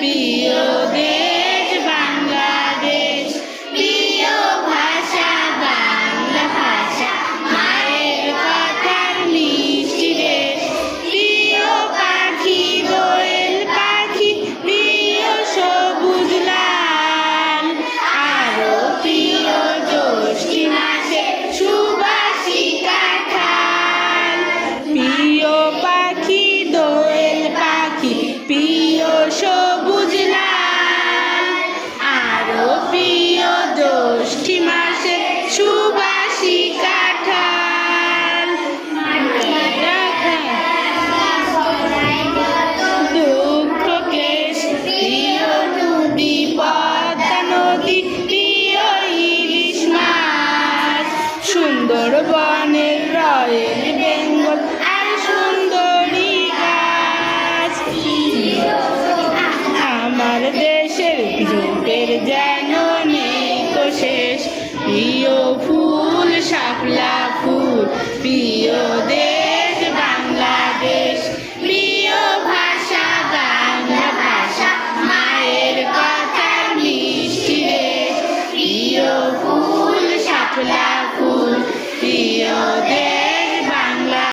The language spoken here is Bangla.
be your day. সুন্দর বনের রয়েল বেঙ্গল আর সুন্দরী গাছ। আমার দেশের জোটের যেন নেই শেষ। প্রিয় ফুল, শাপলা ফুল, প্রিয় দেশ বাংলাদেশ, প্রিয় ভাষা, বাংলা ভাষা, মায়ের কথার মিষ্টি প্রিয় ফুল, শাপলা ফুল প্রিয় দেশ